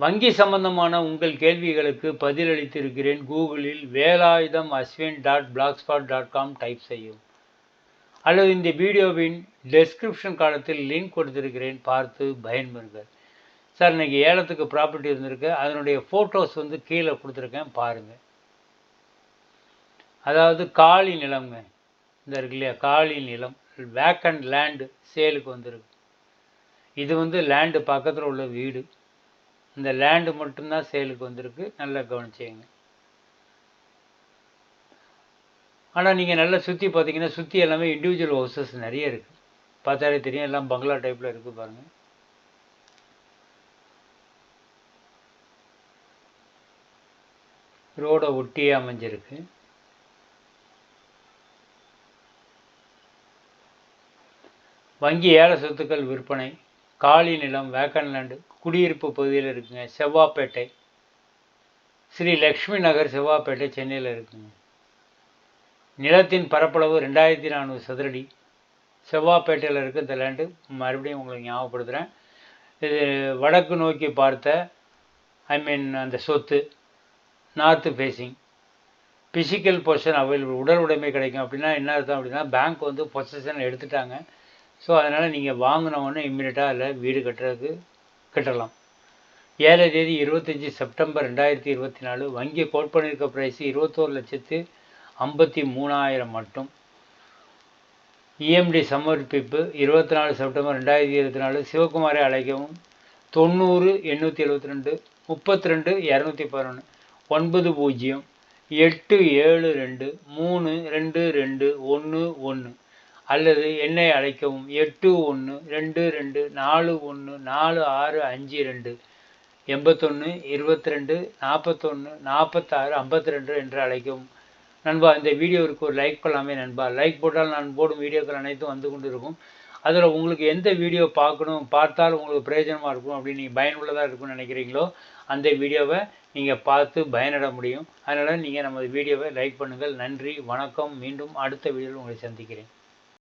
வங்கி சம்பந்தமான உங்கள் கேள்விகளுக்கு பதிலளித்திருக்கிறேன். கூகுளில் Velayudham Ashwin dot blogspot dot com type செய்யும் அல்லது இந்த வீடியோவின் டெஸ்கிரிப்ஷன் காலத்தில் லிங்க் கொடுத்திருக்கிறேன். பார்த்து பயன்பெறுங்கள். சார் இன்னைக்கு ஏலத்துக்கு ப்ராப்பர்ட்டி இருந்திருக்கு. அதனுடைய ஃபோட்டோஸ் வந்து கீழே கொடுத்துருக்கேன். பாருங்கள் அதாவது காலி நிலம்ங்க. இந்த இருக்கு இல்லையா? காலி நிலம். வேக்கண்ட் லேண்டு சேலுக்கு வந்திருக்கு. இது வந்து லேண்டு பக்கத்தில் உள்ள வீடு. இந்த லேண்டு மட்டும்தான் சேலுக்கு வந்திருக்கு. நல்லா கவனிச்சிங்க ஆனால் நீங்கள் நல்லா சுற்றி பார்த்தீங்கன்னா சுற்றி எல்லாமே இண்டிவிஜுவல் ஹவுசஸ் நிறைய இருக்குது பார்த்தாலே தெரியும் எல்லாம் பங்களா டைப்பில் இருக்குது பாருங்கள் ரோடை ஒட்டியே அமைஞ்சிருக்கு. வங்கி ஏல சொத்துக்கள் விற்பனை காலி நிலம் வேக்கன் லேண்டு குடியிருப்பு பகுதியில் இருக்குங்க. செவ்வாப்பேட்டை. ஸ்ரீ லக்ஷ்மி நகர் செவ்வாப்பேட்டை சென்னையில் இருக்குங்க. நிலத்தின் பரப்பளவு ரெண்டாயிரத்தி நானூறு சதுரடி. செவ்வாப்பேட்டையில் இருக்க இந்த லேண்டு மறுபடியும் உங்களுக்கு ஞாபகப்படுத்துகிறேன் இது வடக்கு நோக்கி பார்த்த ஐ மீன் அந்த சொத்து north facing physical position available உடல் உடைமை கிடைக்கும். அப்படின்னா என்ன அர்த்தம் அப்படின்னா பேங்க் வந்து பொசிஷன் எடுத்துட்டாங்க. ஸோ அதனால் நீங்கள் வாங்கினவொன்னே இம்மிடியட்டாக அதில் வீடு கட்டுறதுக்கு கட்டலாம். ஏழை தேதி இருபத்தஞ்சி செப்டம்பர் ரெண்டாயிரத்தி இருபத்தி நாலு வங்கி கோட் பண்ணியிருக்க ப்ரைஸ் இருபத்தோரு லட்சத்து ஐம்பத்தி மூணாயிரம் மட்டும். இஎம்டி சமர்ப்பிப்பு இருபத்தி நாலு செப்டம்பர் ரெண்டாயிரத்தி இருபத்தி நாலு சிவகுமாரை அழைக்கவும். தொண்ணூறு எண்ணூற்றி எழுபத்தி ரெண்டு முப்பத்தி ரெண்டு இரநூத்தி பதினொன்று ஒன்பது பூஜ்ஜியம் எட்டு ஏழு ரெண்டு மூணு ரெண்டு ரெண்டு ஒன்று ஒன்று. அல்லது என்னை அழைக்கவும். எட்டு ஒன்று ரெண்டு ரெண்டு நாலு ஒன்று நாலு ஆறு அஞ்சு ரெண்டு எண்பத்தொன்று இருபத்தி ரெண்டு நாற்பத்தொன்று நாற்பத்தாறு ஐம்பத்தி ரெண்டு என்று அழைக்கவும். நண்பா இந்த வீடியோவிற்கு ஒரு லைக் பண்ணலாமே நண்பா. லைக் போட்டால் நான் போடும் வீடியோக்கள் அனைத்தும் வந்து கொண்டு இருக்கும் அதில் உங்களுக்கு எந்த வீடியோ பார்க்கணும் பார்த்தால் உங்களுக்கு பிரயோஜனமாக இருக்கும் அப்படின்னு நீங்கள் பயனுள்ளதாக இருக்கும்னு நினைக்கிறீங்களோ அந்த வீடியோவை நீங்கள் பார்த்து பயனிட முடியும். அதனால் நீங்கள் நமது வீடியோவை லைக் பண்ணுங்கள். நன்றி வணக்கம். மீண்டும் அடுத்த வீடியோவில் உங்களை சந்திக்கிறேன்.